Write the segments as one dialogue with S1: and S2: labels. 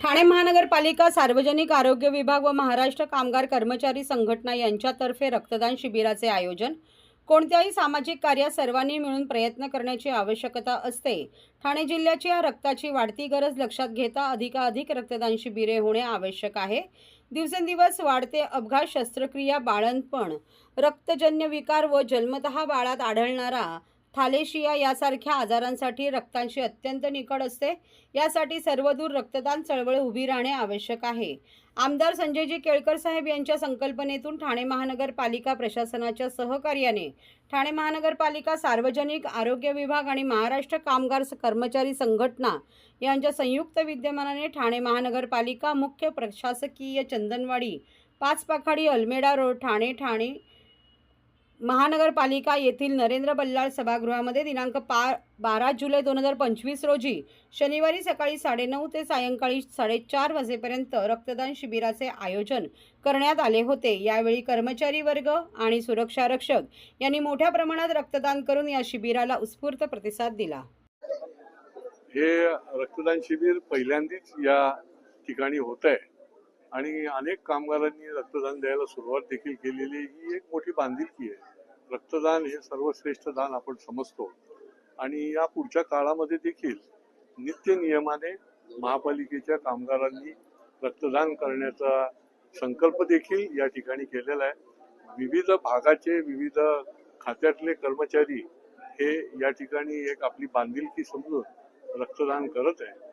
S1: ठाणे महानगरपालिका सार्वजनिक आरोग्य विभाग व महाराष्ट्र कामगार कर्मचारी संघटना यांच्यातर्फे रक्तदान शिबिराचे आयोजन. कोणत्याही सामाजिक कार्यात सर्वांनी मिळून प्रयत्न करण्याची आवश्यकता असते. ठाणे जिल्ह्याची या रक्ताची वाढती गरज लक्षात घेता अधिकाधिक रक्तदान शिबिरे होणे आवश्यक आहे. दिवसेंदिवस वाढते अपघात शस्त्रक्रिया बाळंतपण. रक्तजन्य विकार व जन्मतः बाळात आढळणारा थालेशिया यासारख्या आजारांसाठी रक्तांशी अत्यंत निकड असते. यासाठी सर्वदूर रक्तदान चळवळ उभी राहणे आवश्यक आहे. आमदार संजयजी केळकर साहेब यांच्या संकल्पनेतून ठाणे महानगरपालिका प्रशासनाच्या सहकार्याने ठाणे महानगरपालिका सार्वजनिक आरोग्य विभाग आणि महाराष्ट्र कामगार कर्मचारी संघटना यांच्या संयुक्त विद्यमानाने ठाणे महानगरपालिका मुख्य प्रशासकीय चंदनवाडी पाच पाखाडी अल्मेडा रोड ठाणे ठाणे महानगरपालिका येथील नरेंद्र बल्लाळ सभागृहामध्ये दिनांक पा बारा जुलै दोन हजार पंचवीस रोजी शनिवारी सकाळी साडेनऊ ते सायंकाळी साडेचार वाजेपर्यंत रक्तदान शिबिराचे आयोजन करण्यात आले होते. यावेळी कर्मचारी वर्ग आणि सुरक्षा रक्षक यांनी मोठ्या प्रमाणात रक्तदान करून या शिबिराला उत्स्फूर्त प्रतिसाद दिला.
S2: हे रक्तदान शिबिर पहिल्यांदाच या ठिकाणी होत आहे आणि अनेक कामगारांनी रक्तदान द्यायला सुरुवात देखील केलेली ही एक मोठी बांधिलकी आहे. रक्तदान हे सर्वश्रेष्ठ दान आपण समजतो. आणि या पुढच्या काळामध्ये देखील नित्य नियमाने महापालिकेच्या कामगारांनी रक्तदान करण्याचा संकल्प देखील या ठिकाणी केलेला आहे. विविध भागाचे विविध खात्यातले कर्मचारी हे या ठिकाणी एक आपली बांधिलकी समजून रक्तदान करत आहे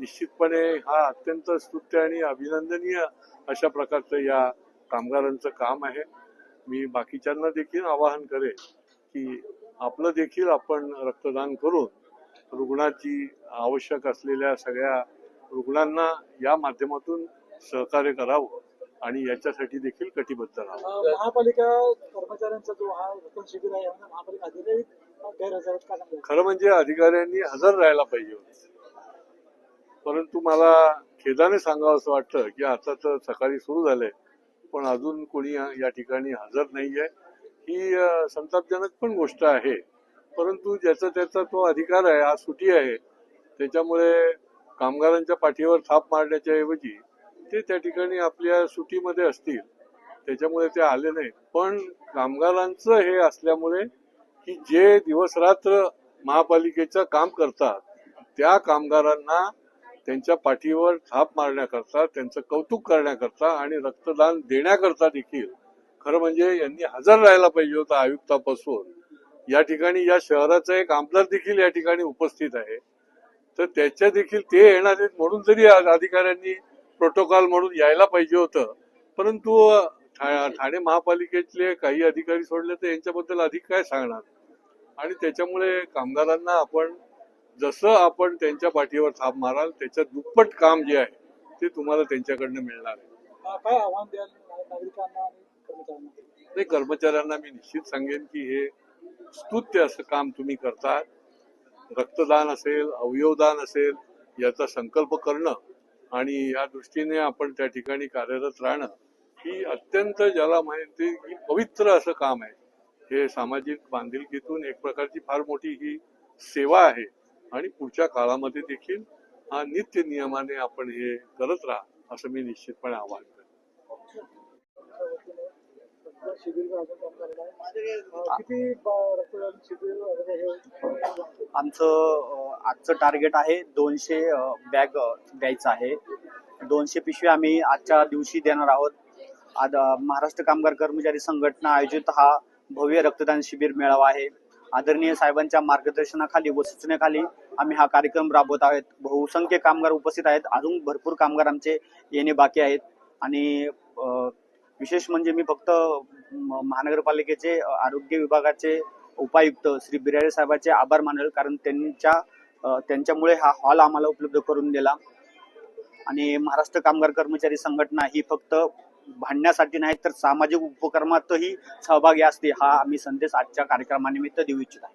S2: निश्चितपणे हा अत्यंत स्तुत्य आणि अभिनंदनीय अशा प्रकारचं या कामगारांचं काम आहे. मी बाकीच्यांना देखील आवाहन करेन की आपलं देखील आपण रक्तदान करून रुग्णाची आवश्यक असलेल्या सगळ्या रुग्णांना या माध्यमातून सहकार्य करावं आणि याच्यासाठी देखील कटिबद्ध राहावं.
S3: महापालिका कर्मचाऱ्यांचा जो हा शिबिर आहे महापालिका अधिकारी
S2: खरं म्हणजे अधिकाऱ्यांनी हजर राहायला पाहिजे होते. परंतु मला खेदाने सांगावं असं वाटतं की आता तर सकाळी सुरू झालंय पण अजून कोणी या ठिकाणी हजर नाहीये. ही संतापजनक पण गोष्ट आहे. परंतु ज्याचा त्याचा तो अधिकार आहे आज सुटी आहे. त्याच्यामुळे कामगारांच्या पाठीवर थाप मारण्याच्या ऐवजी ते त्या ठिकाणी आपल्या सुटीमध्ये असतील. त्याच्यामुळे ते आले नाही पण कामगारांचं हे असल्यामुळे की जे दिवस रात्र महापालिकेचं काम करतात त्या कामगारांना त्यांच्या पाठीवर थाप मारण्याकरता त्यांचं कौतुक करण्याकरता आणि रक्तदान देण्याकरता देखील खरं म्हणजे यांनी हजर राहायला पाहिजे होता आयुक्तापासून. या ठिकाणी या शहराचा एक आमदार देखील या ठिकाणी उपस्थित आहे. तर त्याच्या देखील ते येणार आहेत म्हणून जरी अधिकाऱ्यांनी प्रोटोकॉल म्हणून यायला पाहिजे होतं परंतु ठाणे महापालिकेतले काही अधिकारी सोडले तर यांच्याबद्दल अधिक काय सांगणार? आणि त्याच्यामुळे कामगारांना आपण जसं आपण त्यांच्या पाठीवर थाप माराल त्याच्या दुप्पट काम जे आहे ते तुम्हाला त्यांच्याकडनं मिळणार आहे.
S3: अ, काय आव्हान द्याल नागरिकांना आणि कर्मचाऱ्यांना?
S2: नाही कर्मचाऱ्यांना मी निश्चित सांगेन की हे स्तुत्य असं काम तुम्ही करता रक्तदान असेल अवयवदान असेल याचा संकल्प करणं आणि या दृष्टीने आपण त्या ठिकाणी कार्यरत राहणं ही अत्यंत ज्याला माहिती की पवित्र असं काम आहे. हे सामाजिक बांधिलकीतून एक प्रकारची फार मोठी ही सेवा आहे. आणि पुढच्या काळामध्ये देखील हा नित्य नियमाने आपण हे करत राहा असं मी निश्चितपणे आवाहन
S3: हे
S4: आमचं आजचं टार्गेट आहे दोनशे बॅग द्यायचं आहे. दोनशे पिशवी आम्ही आजच्या दिवशी देणार आहोत. आज महाराष्ट्र कामगार कर्मचारी संघटना आयोजित हा भव्य रक्तदान शिबिर मेळावा आहे. आदरणीय साहेबांच्या मार्गदर्शनाखाली व सूचनेखाली आम्ही हा कार्यक्रम राबवत आहोत. बहुसंख्य कामगार उपस्थित आहेत. अजून भरपूर कामगार आमचे येणे बाकी आहेत. आणि विशेष म्हणजे मी फक्त महानगरपालिकेचे आरोग्य विभागाचे उपायुक्त श्री बिराडे साहेबांचे आभार मानेल. कारण त्यांच्या त्यांच्यामुळे हा हॉल आम्हाला उपलब्ध करून दिला. आणि महाराष्ट्र कामगार कर्मचारी संघटना ही फक्त भांडण्यासाठी नाही तर सामाजिक उपक्रमातही सहभागी असते हा आम्ही संदेश आजच्या कार्यक्रमानिमित्त देऊ इच्छित आहे.